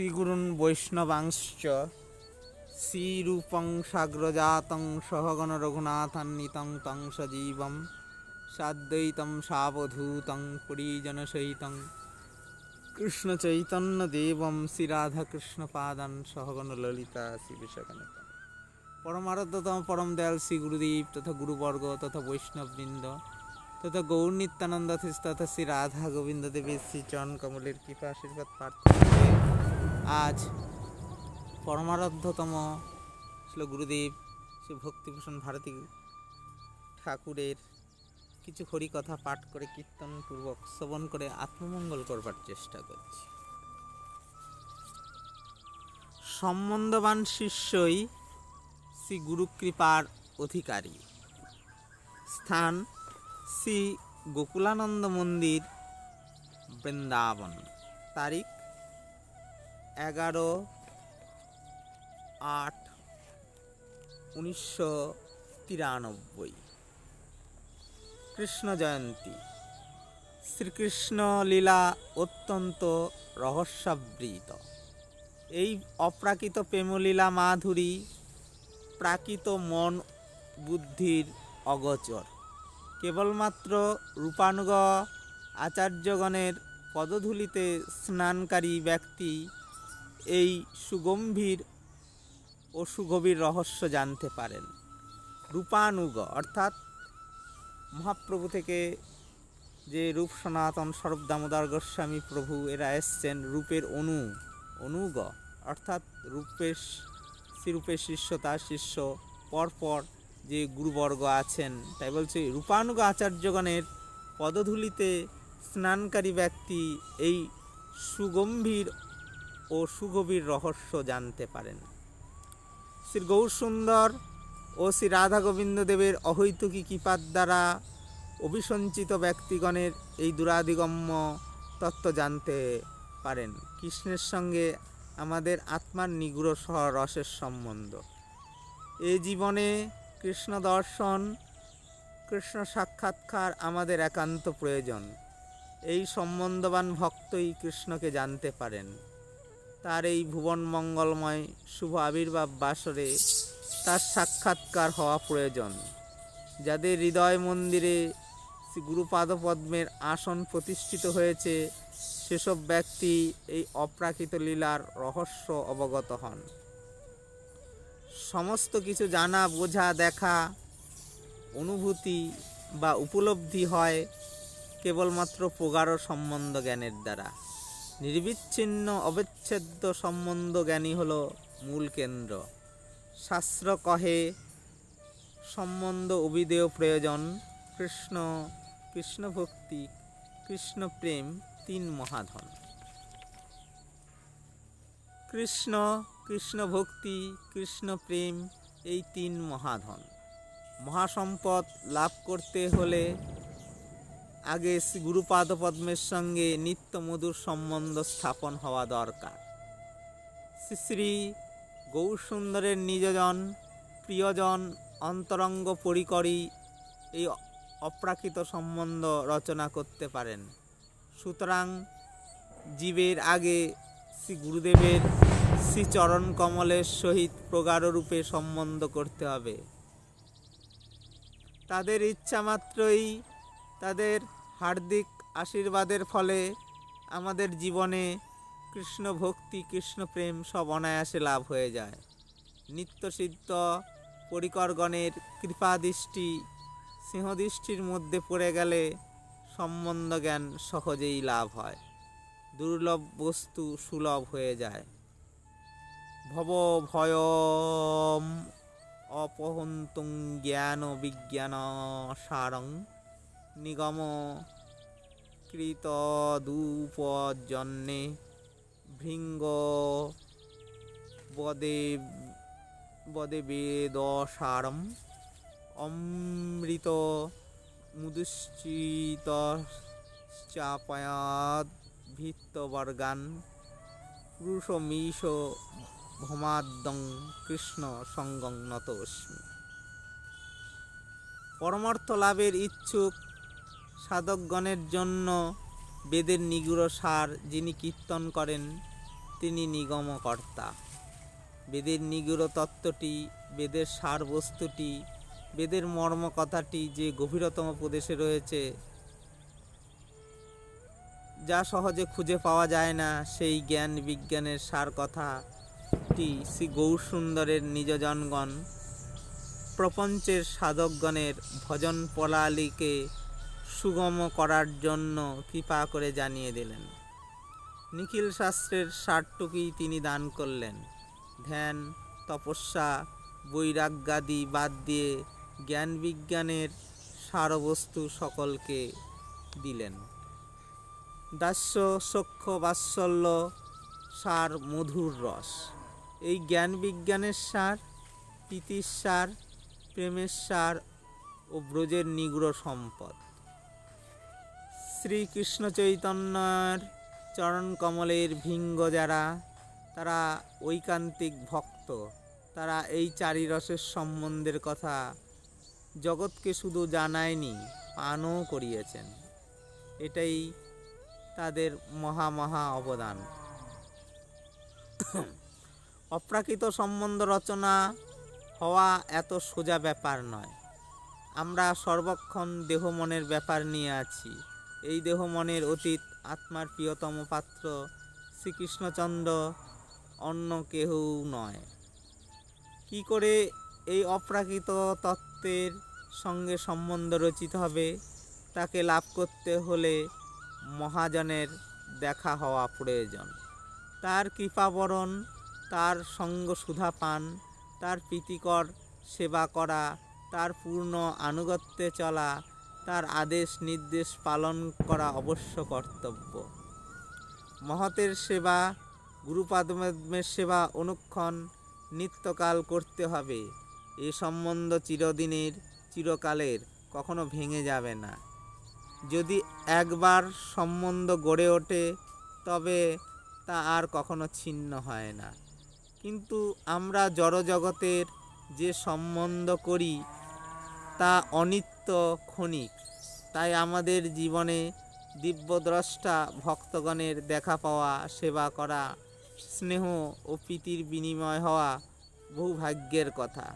শ্রীগুরুন বৈষ্ণবাংশ্চ শ্রীরূপং সাগ্রজাতং সহগণ রঘুনাথান্বিতং তং সজীবম সাদ্বৈতম সাবধূতং পরিজনসহিতং কৃষ্ণচৈতন্যদেবম শ্রীরাধাকৃষ্ণপাদান সহগণ ললিতা শ্রীবিশাখানিত পরমারাধ্যতম পরম দয়াল শ্রী গুরুদেব তথা গুরুবর্গ তথা বৈষ্ণববৃন্দ তথা গৌর নিত্যানন্দ তথা শ্রী রাধা গোবিন্দ দেবের শ্রী চরণ কমলের কৃপা আশীর্বাদ প্রার্থনা আজ পরমারাধ্যতম শ্রী গুরুদেব শ্রী ভক্তিভূষণ ভারতী ঠাকুরের কিছু হরিকথা পাঠ করে কীর্তন পূর্বক শ্রবণ করে আত্মমঙ্গল করবার চেষ্টা করছি। সম্বন্ধবান শিষ্যই শ্রী গুরুকৃপার অধিকারী। স্থান শ্রী গোকুলানন্দ মন্দির বৃন্দাবন। তারিখ এগারো, আট, উনিশশো তিরানব্বই। কৃষ্ণ জয়ন্তী। শ্রীকৃষ্ণ লীলা অত্যন্ত রহস্যাবৃত। এই অপ্রাকৃত প্রেমলীলা মাধুরী প্রাকৃত মন বুদ্ধির অগোচর। কেবলমাত্র রূপানুগ আচার্যগণের পদধূলিতে স্নানকারী ব্যক্তি এই সুগম্ভীর ও সুগভীর রহস্য জানতে পারেন। রূপানুগ, অর্থাৎ মহাপ্রভু থেকে যে রূপ সনাতন স্বরূপ দামোদর গোস্বামী প্রভু এরা এসছেন রূপের অনু, অনুগ, অর্থাৎ রূপের শ্রীরূপের শিষ্য, তার শিষ্য, পরপর যে গুরুবর্গ আছেন, তাই বলছে রূপানুগ আচার্যগণের পদধূলিতে স্নানকারী ব্যক্তি এই সুগম্ভীর ও সুগভীর রহস্য জানতে পারেন। শ্রী গৌরসুন্দর ও শ্রী রাধা গোবিন্দ দেবের অহৈতুকী কৃপার দ্বারা অভিসঞ্চিত ব্যক্তিগণের এই দুরাদিগম্য তত্ত্ব জানতে পারেন। কৃষ্ণের সঙ্গে আমাদের আত্মার নিগুড় সহ রসের সম্বন্ধ। এই জীবনে কৃষ্ণ দর্শন, কৃষ্ণ সাক্ষাৎকার আমাদের একান্ত প্রয়োজন। এই সম্বন্ধবান ভক্তই কৃষ্ণকে জানতে পারেন। তার এই ভুবন মঙ্গলময় শুভ আবির্ভাব বাসরে তার সাক্ষাৎকার হওয়া প্রয়োজন। যাদের হৃদয় মন্দিরে গুরুপাদপদ্মের আসন প্রতিষ্ঠিত হয়েছে, সেসব ব্যক্তি এই অপ্রাকৃত লীলার রহস্য অবগত হন। সমস্ত কিছু জানা, বোঝা, দেখা, অনুভূতি বা উপলব্ধি হয় কেবলমাত্র প্রগাঢ় সম্বন্ধ জ্ঞানের দ্বারা। নির্বিচ্ছিন্ন অবিচ্ছেদ্য সম্বন্ধ জ্ঞানী হল মূল কেন্দ্র। শাস্ত্র কহে, সম্বন্ধ অভিদেয় প্রয়োজন, কৃষ্ণ কৃষ্ণ ভক্তি কৃষ্ণ প্রেম তিন মহাধন। কৃষ্ণ কৃষ্ণ ভক্তি কৃষ্ণ প্রেম এই তিন মহাধন। মহাসম্পদ লাভ করতে হলে আগে শ্রী গুরুপাদ পদ্মের সঙ্গে নিত্য মধুর সম্বন্ধ স্থাপন হওয়া দরকার। শ্রী শ্রী গৌরসুন্দরের নিজজন, প্রিয়জন, অন্তরঙ্গ পরিকরই এই অপ্রাকৃত সম্বন্ধ রচনা করতে পারেন। সুতরাং জীবের আগে শ্রী গুরুদেবের শ্রী চরণ কমলের সহিত প্রগাঢ় রূপে সম্বন্ধ করতে হবে। তাদের ইচ্ছা মাত্রই তাদের হার্দিক আশীর্বাদের ফলে আমাদের জীবনে কৃষ্ণ ভক্তি কৃষ্ণ প্রেম সব অনায়াসে লাভ হয়ে যায়। নিত্যসিদ্ধ পরিকরগণের কৃপাদৃষ্টি সিংহদৃষ্টির মধ্যে পড়ে গেলে সম্বন্ধ জ্ঞান সহজেই লাভ হয়। দুর্লভ বস্তু সুলভ হয়ে যায়। ভব ভয়ম অপহন্তুং জ্ঞান বিজ্ঞান সারং নিগম কৃত দুপজন্যে ভৃঙ্গ বদে বদে বেদ সারম অমৃত মুদুশ্চিত চাপায়াত ভিত্তবর্গান পুরুষমীশ ভমাদ্যং কৃষ্ণ সঙ্গং নতস্মি। পরমার্থ লাভের ইচ্ছুক সাধকগণের জন্য বেদের নিগুড় সার যিনি কীর্তন করেন, তিনি নিগমকর্তা। বেদের নিগুড় তত্ত্বটি, বেদের সার বস্তুটি, বেদের মর্ম কথাটি যে গভীরতম প্রদেশে রয়েছে, যা সহজে খুঁজে পাওয়া যায় না, সেই জ্ঞান বিজ্ঞানের সার কথাটি শ্রী গৌরসুন্দরের নিজজনগণ, প্রপঞ্চের সাধকগণের ভজন প্রণালীকে সুগম করার জন্য কৃপা করে জানিয়ে দিলেন। নিখিল শাস্ত্রের সারটুকুই তিনি দান করলেন। ধ্যান, তপস্যা, বৈরাগ্যাদি বাদ দিয়ে জ্ঞান বিজ্ঞানের সারবস্তু সকলকে দিলেন। দাস্য, সখ্য, বাৎসল্য, সার, মধুর রস। এই জ্ঞান বিজ্ঞানের সার প্রীতির সার, প্রেমের সার ও ব্রজের নিগুড় সম্পদ। শ্রীকৃষ্ণ চৈতন্যর চরণ কমলের ভিঙ্গ যারা, তারা ঐকান্তিক ভক্ত, তারা এই চারি রসের সম্বন্ধের কথা জগৎকে শুধু জানায়নি, পানও করিয়েছেন। এটাই তাদের মহা মহা অবদান। অপ্রাকৃত সম্বন্ধ রচনা হওয়া এত সোজা ব্যাপার নয়। আমরা সর্বক্ষণ দেহ মনের ব্যাপার নিয়ে আছি। এই দেহ মনের অতীত আত্মার প্রিয়তম পাত্র শ্রীকৃষ্ণচন্দ্র অন্য কেউ নয়। কি করে এই অপ্রাকৃত তত্ত্বের সঙ্গে সম্বন্ধ রচিত হবে, তাকে লাভ করতে হলে মহাজনের দেখা হওয়া প্রয়োজন। তার কৃপাবরণ, তার সঙ্গ সুধা পান, তার প্রীতিকর সেবা করা, তার পূর্ণ আনুগত্যে চলা তার আদেশ নির্দেশ পালন করা অবশ্য কর্তব্য। মহতের সেবা, গুরুপাদমের সেবা, অনুক্ষণ নিত্যকাল করতে হবে। এ সম্বন্ধ চিরদিনের, চিরকালের, কখনো ভেঙে যাবে না। যদি একবার সম্বন্ধ গড়ে ওঠে, তবে তা আর কখনো ছিন্ন হয় না। কিন্তু আমরা জড়জগতের যে সম্বন্ধ করি তা অনিত্য ক্ষণিক। তাই আমাদের জীবনে দিব্যদ্রষ্টা ভক্তগণের দেখা পাওয়া, সেবা করা, স্নেহ ও প্রীতির বিনিময় হওয়া বহু ভাগ্যের কথা।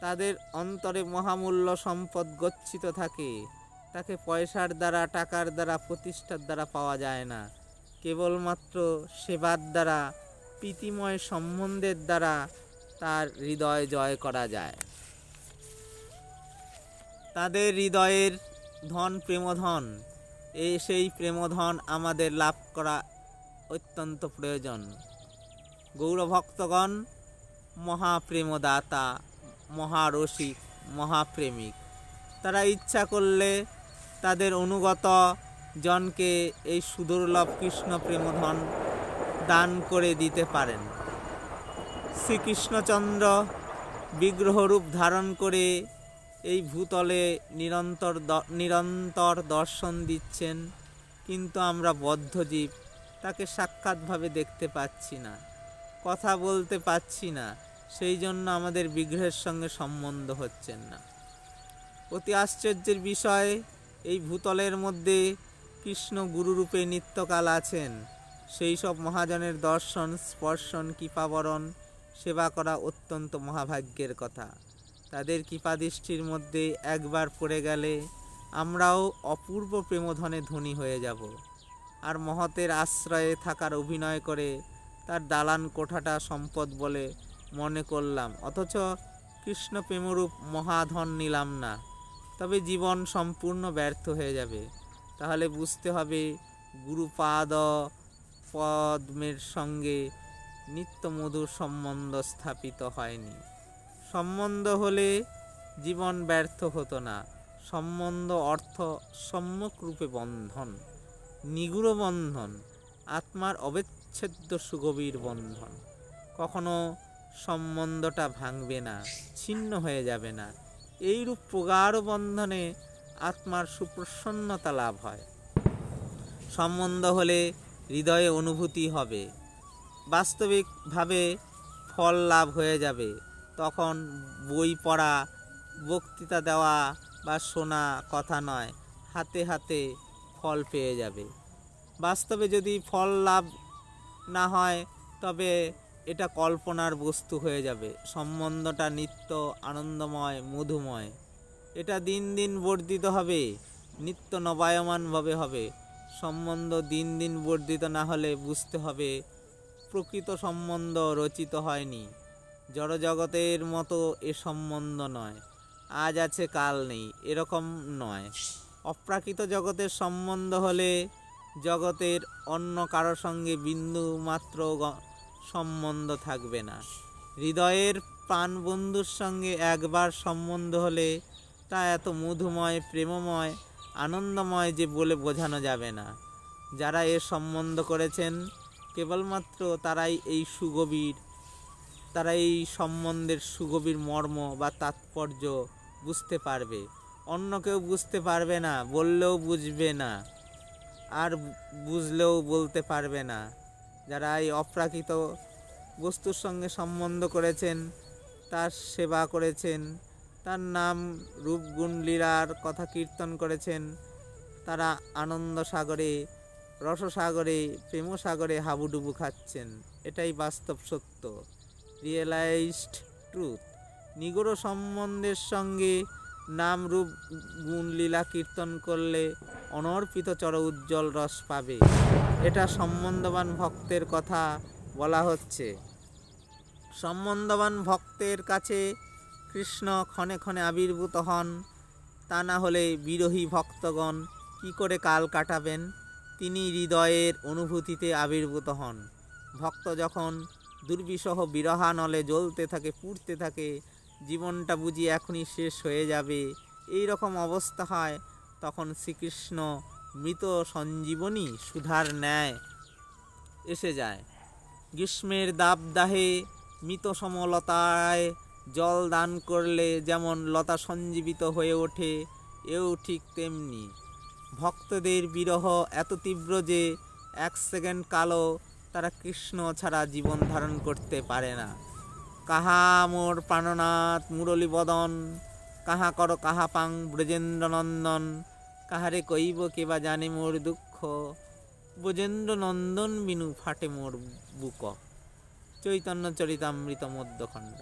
তাদের অন্তরে মহামূল্য সম্পদ গচ্ছিত থাকে, তাকে পয়সার দ্বারা, টাকার দ্বারা, প্রতিষ্ঠার দ্বারা পাওয়া যায় না। কেবলমাত্র সেবার দ্বারা, প্রীতিময় সম্বন্ধের দ্বারা তার হৃদয় জয় করা যায়। তাদের হৃদয়ের ধন প্রেমধন এই সেই প্রেমধন আমাদের লাভ করা অত্যন্ত প্রয়োজন। গৌরভক্তগণ, মহাপ্রেমদাতা, মহারসিক, মহাপ্রেমিক, তারা ইচ্ছা করলে তাদের অনুগত জনকে এই সুদুর্লভ কৃষ্ণ প্রেমধন দান করে দিতে পারেন। শ্রীকৃষ্ণচন্দ্র বিগ্রহরূপ ধারণ করে এই ভূতলে নিরন্তর নিরন্তর দর্শন দিচ্ছেন, কিন্তু আমরা বদ্ধজীব, তাকে সাক্ষাৎভাবে দেখতে পাচ্ছি না, কথা বলতে পাচ্ছি না, সেই জন্য আমাদের বিগ্রহের সঙ্গে সম্বন্ধ হচ্ছেন না। অতি আশ্চর্যের বিষয়, এই ভূতলের মধ্যে কৃষ্ণ গুরুরূপে নিত্যকাল আছেন, সেই সব মহাজনের দর্শন, স্পর্শন, কৃপাবরণ, সেবা করা অত্যন্ত মহাভাগ্যের কথা। তাদের কৃপাদৃষ্টির মধ্যে একবার পড়ে গেলে আমরাও অপূর্ব প্রেমধনে ধনী হয়ে যাব। আর মহতের আশ্রয়ে থাকার অভিনয় করে তার দালান কোঠাটা সম্পদ বলে মনে করলাম। অথচ কৃষ্ণ প্রেমরূপ মহাধন নিলাম না। তবে জীবন সম্পূর্ণ ব্যর্থ হয়ে যাবে। তাহলে বুঝতে হবে গুরুপাদ পদ্মের সঙ্গে নিত্যমধুর সম্বন্ধ স্থাপিত হয়নি। সম্বন্ধ হলে জীবন ব্যর্থ হতো না। সম্বন্ধ অর্থ সম্যক রূপে বন্ধন, নিগুড় বন্ধন, আত্মার অবিচ্ছেদ্য সুগভীর বন্ধন। কখনো সম্বন্ধটা ভাঙবে না, ছিন্ন হয়ে যাবে না। এইরূপ প্রগাঢ় বন্ধনে আত্মার সুপ্রসন্নতা লাভ হয়। সম্বন্ধ হলে হৃদয়ে অনুভূতি হবে। বাস্তবিকভাবে ফল লাভ হয়ে যাবে। তখন বই পড়া, বক্তৃতা দেওয়া বা শোনা কথা নয়, হাতে হাতে ফল পেয়ে যাবে। বাস্তবে যদি ফল লাভ না হয়, তবে এটা কল্পনার বস্তু হয়ে যাবে। সম্বন্ধটা নিত্য আনন্দময়, মধুময়। এটা দিন দিন বর্ধিত হবে, নিত্য নবায়মানভাবে হবে। সম্বন্ধ দিন দিন বর্ধিত না হলে বুঝতে হবে, প্রকৃত সম্বন্ধ রচিত হয়নি। জড়জগতের মতো এ সম্বন্ধ নয়। আজ আছে, কাল নেই, এরকম নয়। অপ্রাকৃত জগতের সম্বন্ধ হলে জগতের অন্য কারও সঙ্গে বিন্দু মাত্র সম্বন্ধ থাকবে না। হৃদয়ের প্রাণ বন্ধুর সঙ্গে একবার সম্বন্ধ হলে তা এত মধুময়, প্রেমময়, আনন্দময় যে বলে বোঝানো যাবে না। যারা এর সম্বন্ধ করেছেন, কেবলমাত্র তারাই এই সুগভীর তারা এই সম্বন্ধের সুগভীর মর্ম বা তাৎপর্য বুঝতে পারবে। অন্য কেউ বুঝতে পারবে না, বললেও বুঝবে না, আর বুঝলেও বলতে পারবে না। যারা এই অপ্রাকৃত বস্তুর সঙ্গে সম্বন্ধ করেছেন, তার সেবা করেছেন, তার নাম রূপগুণ লীলার কথা কীর্তন করেছেন, তারা আনন্দ সাগরে, রসসাগরে, প্রেমসাগরে হাবুডুবু খাচ্ছেন। এটাই বাস্তব সত্য। রিয়েলাইজড ট্রুথ নিগড় সম্বন্ধের সঙ্গে নাম রূপ গুণ লীলা কীর্তন করলে অনর্পিত চর উজ্জ্বল রস পাবে। এটা সম্বন্ধবান ভক্তের কথা বলা হচ্ছে। সম্বন্ধবান ভক্তের কাছে কৃষ্ণ ক্ষণে ক্ষণে আবির্ভূত হন। তা না হলে বিরোহী ভক্তগণ কি করে কাল কাটাবেন? তিনি হৃদয়ের অনুভূতিতে আবির্ভূত হন। ভক্ত যখন দুর্বিষহ বিরহানলে জ্বলতে থাকে, পুড়তে থাকে, জীবনটা বুঝি এখনই শেষ হয়ে যাবে। এই রকম অবস্থা হয় তখন শ্রীকৃষ্ণ মৃত সঞ্জীবনী সুধার ন্যায় এসে যায়। গ্রীষ্মের দাবদাহে মৃত সমলতায় জল দান করলে যেমন লতা সঞ্জীবিত হয়ে ওঠে, এও ঠিক তেমনি। ভক্তদের বিরহ এত তীব্র যে এক সেকেন্ড কালো তারা কৃষ্ণ ছাড়া জীবন ধারণ করতে পারে না। কাহা মোর প্রাণনাথ মুরলী বদন, কাহা কর কাহা পাং ব্রজেন্দ্র নন্দন কাহারে কইব কেবা জানে মোর দুঃখ ব্রজেন্দ্র নন্দন বিনু ফাটে মোর বুক। চৈতন্য চরিতামৃত মধ্যখণ্ড।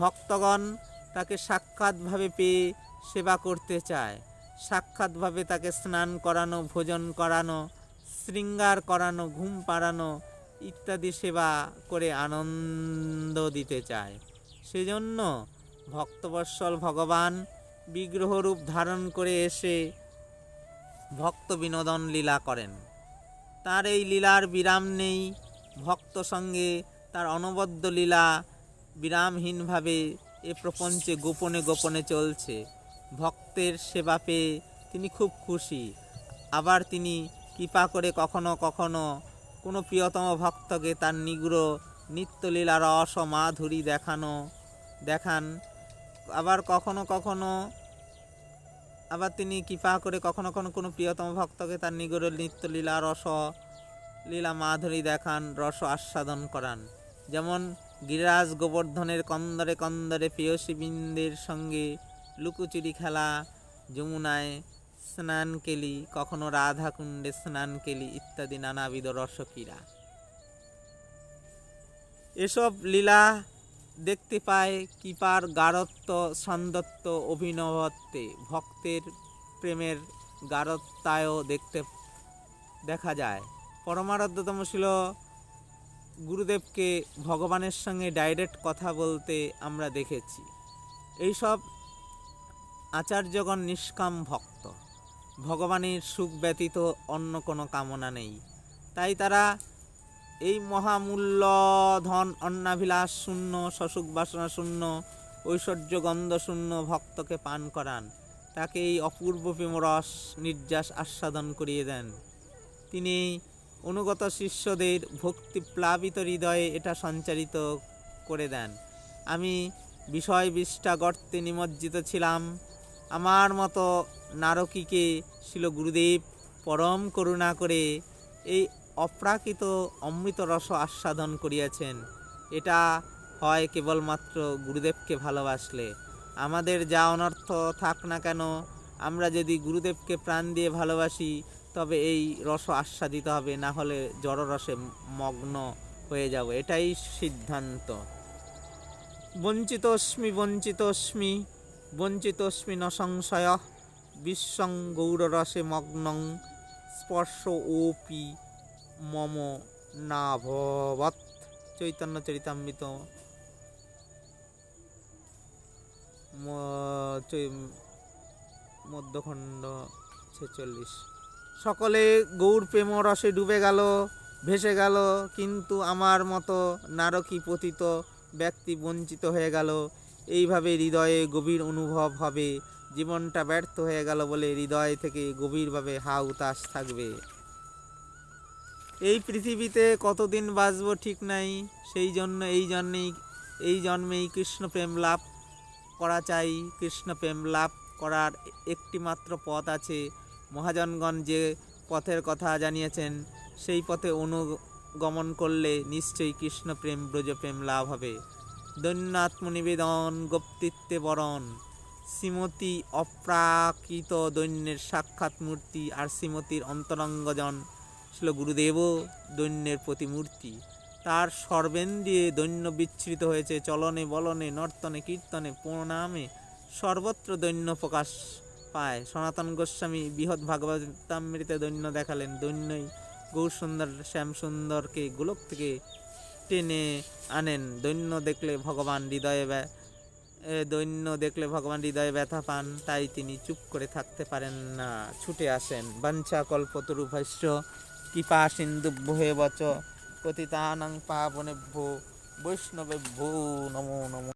ভক্তগণ তাকে সাক্ষাৎভাবে পেয়ে সেবা করতে চায়। সাক্ষাৎভাবে তাকে স্নান করানো, ভোজন করানো শৃঙ্গার করানো, ঘুম পাড়ানো ইত্যাদি সেবা করে আনন্দ দিতে চায়। সেজন্য ভক্তবৎসল ভগবান বিগ্রহরূপ ধারণ করে এসে ভক্ত বিনোদন লীলা করেন। তার এই লীলার বিরাম নেই ভক্ত সঙ্গে, তার অনবদ্য লীলা বিরামহীনভাবে এ প্রপঞ্চে গোপনে গোপনে চলছে। ভক্তের সেবা পেয়ে তিনি খুব খুশি। আবার তিনি কৃপা করে কখনো কখনো কোনো প্রিয়তম ভক্তকে তার নিগুড় নিত্যলীলা রস মাধুরী দেখানো, দেখান। আবার কখনো কখনো, আবার তিনি কৃপা করে কখনো কখনো কোনো প্রিয়তম ভক্তকে তার নিগড় নিত্যলীলা রস লীলা মাধুরী দেখান, রস আস্বাদন করান। যেমন গিরিরাজ গোবর্ধনের কন্দরে কন্দরে প্রিয়সী বৃন্দের সঙ্গে লুকোচুরি খেলা যমুনায় স্নান কেলি, কখনো রাধাকুণ্ডে স্নান কেলি, ইত্যাদি নানাবিধ রসকীরা। এসব লীলা দেখতে পায় কৃপার গারত্ব সন্দত্ব, অভিনবত্বে। ভক্তের প্রেমের গারত্বায়ও দেখতে দেখা যায়। পরমারাধ্যতম ছিল গুরুদেবকে ভগবানের সঙ্গে ডাইরেক্ট কথা বলতে আমরা দেখেছি। এইসব আচার্যগণ নিষ্কাম ভক্ত। ভগবানের সুখ ব্যতীত অন্য কোনো কামনা নেই। তাই তারা এই মহামূল্য ধন অন্নাভিলাষ শূন্য, সসুখ বাসনা শূন্য, ঐশ্বর্য গন্ধ শূন্য ভক্তকে পান করান। তাকে এই অপূর্ব প্রেমরস নির্যাস আস্বাদন করিয়ে দেন। তিনি অনুগত শিষ্যদের ভক্তি প্লাবিত হৃদয়ে এটা সঞ্চারিত করে দেন। আমি বিষয় বিষ্ঠা গর্তে নিমজ্জিত ছিলাম। আমার মতো নারকীকে ছিল গুরুদেব পরম করুণা করে এই অপ্রাকৃত অমৃত রস আস্বাদন করিয়াছেন। এটা হয় কেবলমাত্র গুরুদেবকে ভালোবাসলে। আমাদের যা অনর্থ থাক না কেন, আমরা যদি গুরুদেবকে প্রাণ দিয়ে ভালোবাসি, তবে এই রস আস্বাদিত হবে, না হলে জড়রসে মগ্ন হয়ে যাব। এটাই সিদ্ধান্ত। বঞ্চিতস্মি বঞ্চিতস্মি বঞ্চিতস্মি ন সংশয় বিশ্বং গৌররসে মগ্নং স্পর্শ ওপি মম নাভবৎ চৈতন্য চরিতামৃত মধ্যখণ্ড ছেচল্লিশ। সকলে গৌর প্রেম রসে ডুবে গেল, ভেসে গেল, কিন্তু আমার মতো নারকী পতিত ব্যক্তি বঞ্চিত হয়ে গেল। এইভাবে হৃদয়ে গভীর অনুভব হবে। জীবনটা ব্যর্থ হয়ে গেল বলে হৃদয় থেকে গভীরভাবে হা উতাস থাকবে। এই পৃথিবীতে কতদিন বাঁচবো ঠিক নাই, সেই জন্য এই জন্যেই এই জন্মেই কৃষ্ণ প্রেম লাভ করা চাই। কৃষ্ণ প্রেম লাভ করার একটি মাত্র পথ আছে। মহাজনগণ যে পথের কথা জানিয়েছেন, সেই পথে অনুগমন করলে নিশ্চয়ই কৃষ্ণ প্রেম ব্রজ প্রেম লাভ হবে। দৈন্যাত্মনিবেদন গোপ্তিত্বে বরণ। শ্রীমতী অপ্রাকৃত দৈন্যের সাক্ষাৎ মূর্তি আর শ্রীমতীর অন্তরঙ্গজন ছিল গুরুদেব দৈন্যের প্রতিমূর্তি। তার সর্বেন্দ্রিয়ে দৈন্য বিচ্ছৃত হয়েছে চলনে বলনে নর্তনে কীর্তনে প্রণামে সর্বত্র দৈন্য প্রকাশ পায়। সনাতন গোস্বামী বৃহৎ ভাগবতামৃতে দৈন্য দেখালেন। দৈন্যই গৌর শ্যামসুন্দরকে গোলক থেকে টেনে আনেন। দৈন্য দেখলে ভগবান হৃদয়ে দৈন্য দেখলে ভগবান হৃদয়ে ব্যথা পান, তাই তিনি চুপ করে থাকতে পারেন না, ছুটে আসেন। বাঞ্ছা কল্পতরু ভাষ্য কৃপা সিন্ধুভ্য হে বচ, পতিতানাং বৈষ্ণবে বৈষ্ণবেভ্যো, নমো নমো।